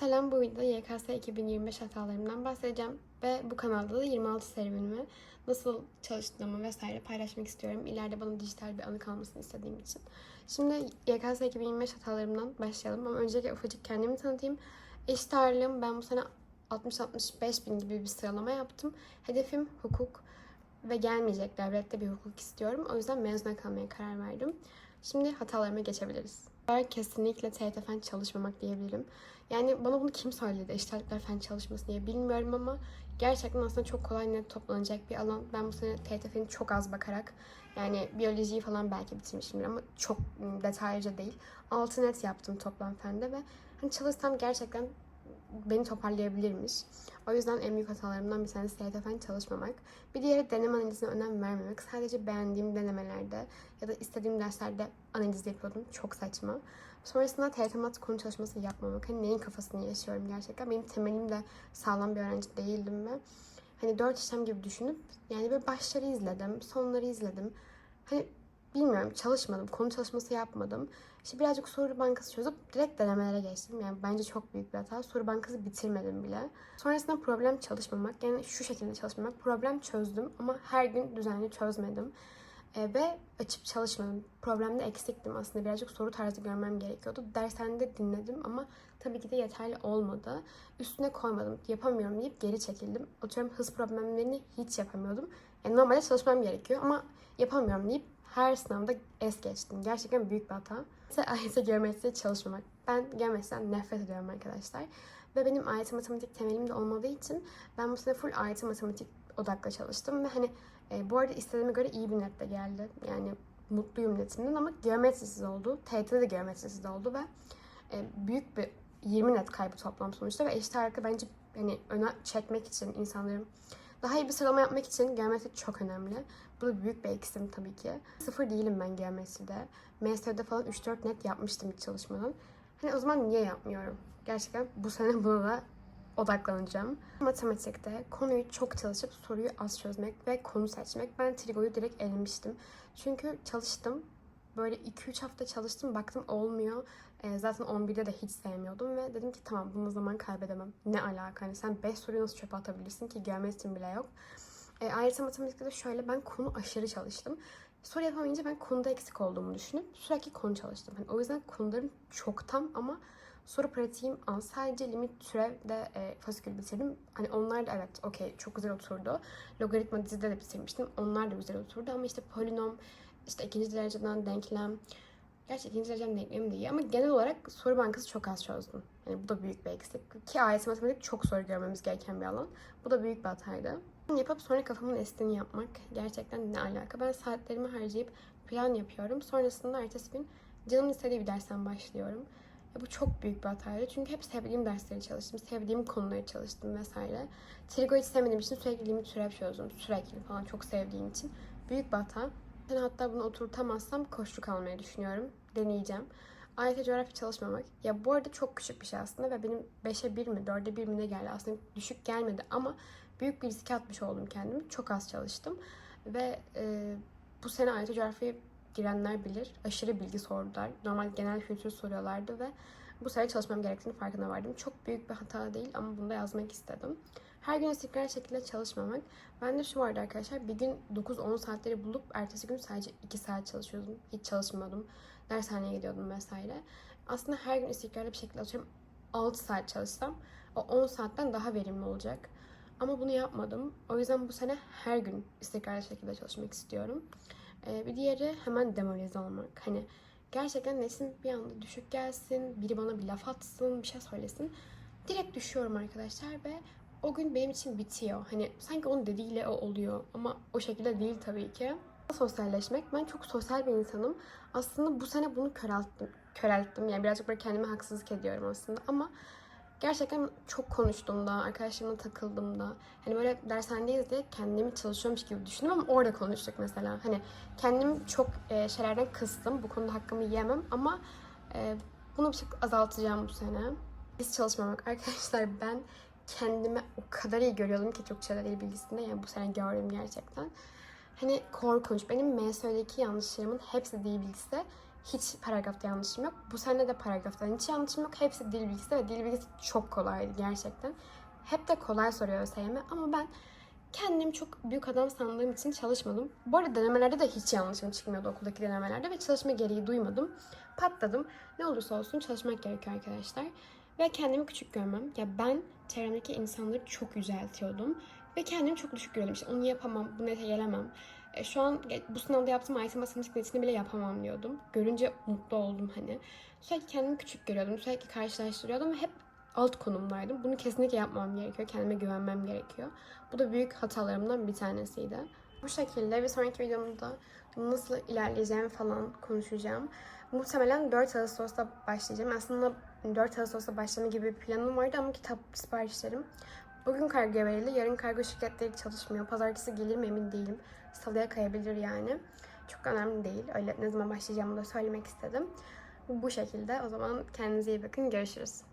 Selam bu videoda YKS 2025 hatalarımdan bahsedeceğim ve bu kanalda da 26 serüvenimi nasıl çalıştığımı vesaire paylaşmak istiyorum. İleride bana dijital bir anı kalmasını istediğim için. Şimdi YKS 2025 hatalarımdan başlayalım ama öncelikle ufacık kendimi tanıtayım. Eşit ağırlığım ben bu sene 60-65 bin gibi bir sıralama yaptım. Hedefim hukuk ve gelmeyecek devlette bir hukuk istiyorum. O yüzden mezuna kalmaya karar verdim. Şimdi hatalarıma geçebiliriz. Ben kesinlikle TYT fen çalışmamak diyebilirim. Yani bana bunu kim söyledi eşitlikler fen çalışması diye bilmiyorum ama gerçekten aslında çok kolay net toplanacak bir alan. Ben bu sene TYT feni çok az bakarak yani biyolojiyi falan belki bitirmişimdir ama çok ım, detaylıca değil. 6 net yaptım toplam fende ve hani çalışsam gerçekten beni toparlayabilirmiş. O yüzden en büyük hatalarımdan bir tanesi TYT fen çalışmamak. Bir diğeri deneme analizine önem vermemek. Sadece beğendiğim denemelerde ya da istediğim derslerde analiz yapıyordum. Çok saçma. Sonrasında TYT mat konu çalışması yapmamak. Hani neyin kafasını yaşıyorum gerçekten. Benim temelim de sağlam bir öğrenci değildim ve hani dört işlem gibi düşünüp yani böyle başları izledim, sonları izledim. Hani bilmiyorum çalışmadım, konu çalışması yapmadım. İşte birazcık soru bankası çözüp direkt denemelere geçtim. Yani bence çok büyük bir hata. Soru bankası bitirmedim bile. Sonrasında problem çalışmamak. Yani şu şekilde çalışmamak. Problem çözdüm ama her gün düzenli çözmedim. E, ve açıp çalışmadım. Problemde eksiktim aslında. Birazcık soru tarzı görmem gerekiyordu. Dershanede dinledim ama tabii ki de yeterli olmadı. Üstüne koymadım. Yapamıyorum deyip geri çekildim. Atıyorum hız problemlerini hiç yapamıyordum. Yani normalde çalışmam gerekiyor ama yapamıyorum deyip her sınavda es geçtim. Gerçekten büyük bir hata. AYT geometri çalışmamak. Ben geometriden nefret ediyorum arkadaşlar. Ve benim AYT matematik temelim de olmadığı için ben bu sene full AYT matematik odaklı çalıştım. Ve hani e, bu arada istediğime göre iyi bir net de geldi. Yani mutluyum netimden ama geometrisiz oldu. TYT'de de geometrisiz oldu ve e, büyük bir 20 net kaybı toplam sonuçta ve eşit ağırlıkta bence hani öne çekmek için insanların daha iyi bir sıralama yapmak için geometri çok önemli. Bu da büyük bir eksim tabii ki. Sıfır değilim ben geometride. MSÖ'de falan 3-4 net yapmıştım hiç çalışmadan. Hani o zaman niye yapmıyorum? Gerçekten bu sene buna da odaklanacağım. Matematikte konuyu çok çalışıp soruyu az çözmek ve konu seçmek. Ben trigoyu direkt elemiştim. Çünkü çalıştım. Böyle 2-3 hafta çalıştım. Baktım olmuyor. E, zaten 11'de de hiç sevmiyordum ve dedim ki tamam bunu zaman kaybedemem. Ne alaka? Hani sen 5 soruyu nasıl çöpe atabilirsin ki geometrin bile yok. E, ayrıca matematikte de şöyle ben konu aşırı çalıştım. Soru yapamayınca ben konuda eksik olduğumu düşünüp sürekli konu çalıştım. Hani o yüzden konularım çok tam ama soru pratiğim az. Sadece limit türevde e, fasikül bitirdim. Hani onlar da evet okey çok güzel oturdu. Logaritma dizide de bitirmiştim. Onlar da güzel oturdu ama işte polinom, işte ikinci dereceden denklem, Gerçi ikinci derecem denklemi de iyi ama genel olarak soru bankası çok az çözdüm. Yani bu da büyük bir eksik. Ki AYT matematik çok soru görmemiz gereken bir alan. Bu da büyük bir hataydı. Yapıp sonra kafamın estiğini yapmak gerçekten ne alaka? Ben saatlerimi harcayıp plan yapıyorum. Sonrasında ertesi gün canım istediği bir dersten başlıyorum. Ya bu çok büyük bir hataydı. Çünkü hep sevdiğim dersleri çalıştım. Sevdiğim konuları çalıştım vesaire. Trigo hiç sevmediğim için sürekli limit türev çözdüm. Sürekli falan çok sevdiğim için. Büyük bir hata. Ben hatta bunu oturtamazsam koşu kalmayı düşünüyorum. Deneyeceğim. AYT coğrafya çalışmamak. Ya bu arada çok küçük bir şey aslında ve benim 5'e 1 mi 4'e 1 mi ne geldi aslında düşük gelmedi ama büyük bir riske atmış oldum kendimi. Çok az çalıştım ve e, bu sene AYT coğrafyaya girenler bilir. Aşırı bilgi sordular. Normal genel kültür soruyorlardı ve bu sene çalışmam gerektiğini farkına vardım. Çok büyük bir hata değil ama bunu da yazmak istedim. Her gün istikrar şekilde çalışmamak. Ben de şu vardı arkadaşlar. Bir gün 9-10 saatleri bulup ertesi gün sadece 2 saat çalışıyordum. Hiç çalışmıyordum. Dershaneye gidiyordum vesaire. Aslında her gün istikrarlı bir şekilde atıyorum 6 saat çalışsam o 10 saatten daha verimli olacak. Ama bunu yapmadım. O yüzden bu sene her gün istikrarlı şekilde çalışmak istiyorum. Ee, bir diğeri hemen demoralize olmak. Hani gerçekten nesin bir anda düşük gelsin, biri bana bir laf atsın, bir şey söylesin. Direkt düşüyorum arkadaşlar ve o gün benim için bitiyor. Hani sanki onun dediğiyle o oluyor ama o şekilde değil tabii ki. Sosyalleşmek. Ben çok sosyal bir insanım. Aslında bu sene bunu körelttim. Körelttim. Yani birazcık böyle kendime haksızlık ediyorum aslında ama gerçekten çok konuştuğumda, arkadaşlarımla takıldığımda hani böyle dershanedeyiz diye kendimi çalışıyormuş gibi düşündüm ama orada konuştuk mesela. Hani kendimi çok e, şeylerden kıstım. Bu konuda hakkımı yiyemem ama e, bunu bir şey azaltacağım bu sene. Biz çalışmamak. Arkadaşlar ben kendimi o kadar iyi görüyordum ki çok şeyler il bilgisinde. Yani bu sene gördüm gerçekten. Hani korkunç. Benim MSÖ'deki yanlışlarımın hepsi dil bilgisi. hiç paragrafta yanlışım yok. Bu sene de paragrafta hiç yanlışım yok. Hepsi dil bilgisi ve dil bilgisi çok kolaydı gerçekten. Hep de kolay soruyor ÖSYM ama ben kendim çok büyük adam sandığım için çalışmadım. Bu arada denemelerde de hiç yanlışım çıkmıyordu okuldaki denemelerde ve çalışma gereği duymadım. Patladım. Ne olursa olsun çalışmak gerekiyor arkadaşlar. Ve kendimi küçük görmem. Ya ben çevremdeki insanları çok yüceltiyordum. Ve kendimi çok düşük görüyordum. İşte onu yapamam, bu nete gelemem. E, şu an bu sınavda yaptığım IT matematik netini bile yapamam diyordum. Görünce mutlu oldum hani. Sürekli kendimi küçük görüyordum. Sürekli karşılaştırıyordum ve hep alt konumdaydım. Bunu kesinlikle yapmam gerekiyor. Kendime güvenmem gerekiyor. Bu da büyük hatalarımdan bir tanesiydi. Bu şekilde bir sonraki videomda nasıl ilerleyeceğim falan konuşacağım. Muhtemelen 4 Ağustos'ta başlayacağım. Aslında 4 Ağustos'ta başlama gibi bir planım vardı ama kitap siparişlerim Bugün kargoya verildi. Yarın kargo şirketleri çalışmıyor. Pazartesi gelir mi emin değilim. Salıya kayabilir yani. Çok önemli değil. Öyle ne zaman başlayacağımı da söylemek istedim. Bu şekilde. O zaman kendinize iyi bakın. Görüşürüz.